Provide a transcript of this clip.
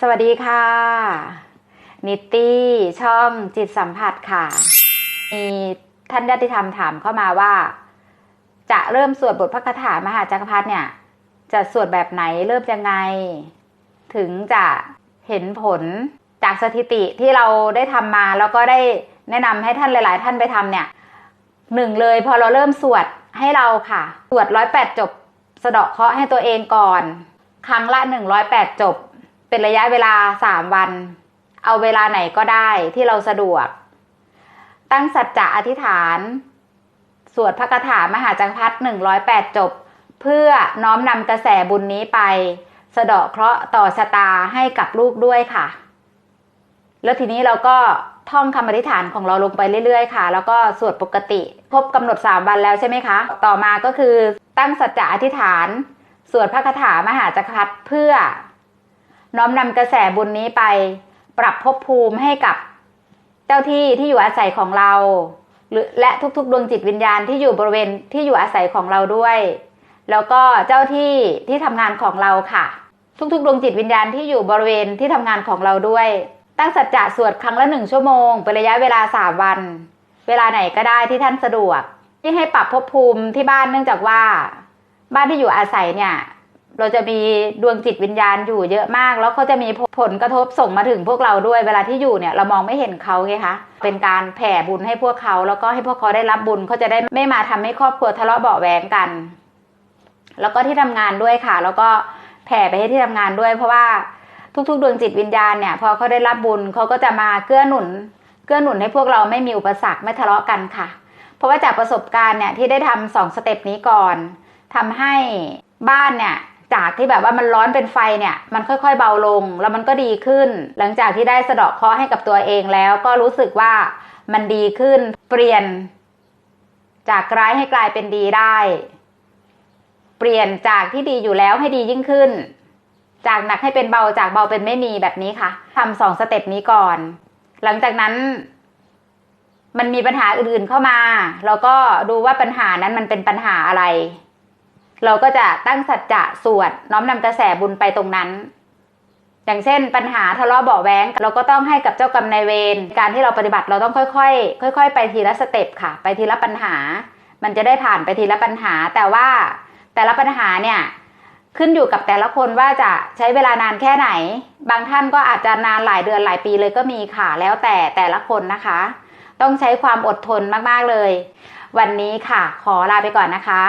สวัสดีค่ะ นิตตี้ช่องจิตสัมผัสค่ะ มีท่านญาติธรรมถามเข้ามาว่า จะเริ่มสวดบทพระคาถามหาจักรพรรดิเนี่ย จะสวดแบบไหนเริ่มยังไง ถึงจะเห็นผลจากสถิติที่เราได้ทำมา แล้วก็ได้แนะนำให้ท่านหลาย ๆ ท่านไปทำเนี่ยหนึ่งเลยพอเราเริ่มสวดให้เราค่ะ สวดร้อยแปดจบ สะเดาะเคราะห์ให้ตัวเองก่อน ครั้งละหนึ่งร้อยแปดจบ เป็นระยะเวลาสามวัน เอาเวลาไหนก็ได้ที่เราสะดวก ตั้งสัจจะอธิษฐาน สวดพระคาถามหาจักรพรรดิหนึ่งร้อยแปดจบ เพื่อน้อมนำกระแสบุญนี้ไป สะเดาะเคราะห์ต่อชะตาให้กับลูกด้วยค่ะ แล้วทีนี้เราก็ท่องคำอธิษฐานของเราลงไปเรื่อยๆค่ะ แล้วก็สวดปกติ ครบกำหนด 3 วันแล้วใช่ไหมคะ ต่อมาก็คือตั้งสัจจะอธิษฐาน สวดพระคาถามหาจักรพรรดิเพื่อ น้อมนำกระแสบุญนี้ไป ปรับภพภูมิให้กับเจ้าที่ที่อยู่อาศัยของเรา และทุกๆ ดวงจิตวิญญาณที่อยู่บริเวณที่อยู่อาศัยของเราด้วย แล้วก็เจ้าที่ที่ทำงานของเราค่ะ ทุกๆ ดวงจิตวิญญาณที่อยู่บริเวณที่ทำงานของเราด้วย ตั้งสัจจะสวดครั้งละหนึ่งชั่วโมงเป็นระยะเวลาสามวัน เวลาไหนก็ได้ที่ท่านสะดวก ที่ให้ปรับภพภูมิที่บ้านเนื่องจากว่า บ้านที่อยู่อาศัยเนี่ย เราจะมีดวงจิตวิญญาณอยู่เยอะมาก แล้วเขาจะมีผลกระทบส่งมาถึงพวกเราด้วย เวลาที่อยู่เนี่ยเรามองไม่เห็นเขาไงคะ เป็นการแผ่บุญให้พวกเขา แล้วก็ให้พวกเขาได้รับบุญเขาจะได้ไม่มาทำให้ครอบครัวทะเลาะเบาะแวงกัน แล้วก็ที่ทำงานด้วยค่ะ แล้วก็แผ่ไปให้ที่ทำงานด้วย เพราะว่าทุกๆ ดวงจิตวิญญาณเนี่ยพอเขาได้รับบุญเขาก็จะมาเกื้อหนุน เกื้อหนุนให้พวกเราไม่มีอุปสรรคไม่ทะเลาะกันค่ะ เพราะว่าจากประสบการณ์เนี่ยที่ได้ทำสองสเต็ปนี้ก่อนทำให้บ้านเนี่ย จากที่แบบว่ามันร้อนเป็นไฟเนี่ยมันค่อยๆเบาลงแล้วมันก็ดีขึ้น หลังจากที่ได้สะเดาะเคราะห์ให้กับตัวเองแล้ว ก็รู้สึกว่ามันดีขึ้นเปลี่ยน จากร้ายให้กลายเป็นดีได้ เปลี่ยนจากที่ดีอยู่แล้วให้ดียิ่งขึ้น จากหนักให้เป็นเบาจากเบาเป็นไม่มีแบบนี้ค่ะทำสองสเต็ปนี้ก่อน หลังจากนั้น มันมีปัญหาอื่นๆเข้ามาเราก็ดูว่าปัญหานั้นมันเป็นปัญหาอะไร เราก็จะตั้งสัจจะสวดน้อมนำกระแสบุญไปตรงนั้น อย่างเช่น ปัญหาทะเลาะเบาะแว้งเราก็ต้องให้กับเจ้ากรรมนายเวรการที่เราปฏิบัติเราต้องค่อยๆค่อย ๆ ไปทีละสเต็ปค่ะ ไปทีละปัญหา มันจะได้ผ่านไปทีละปัญหา แต่ว่าแต่ละปัญหาเนี่ยขึ้นอยู่กับแต่ละคนว่าจะใช้เวลานานแค่ไหน บางท่านก็อาจจะนานหลายเดือนหลายปีเลยก็มีค่ะ แล้วแต่แต่ละคนนะคะ ต้องใช้ความอดทนมากๆเลย วันนี้ค่ะ ขอลาไปก่อนนะคะ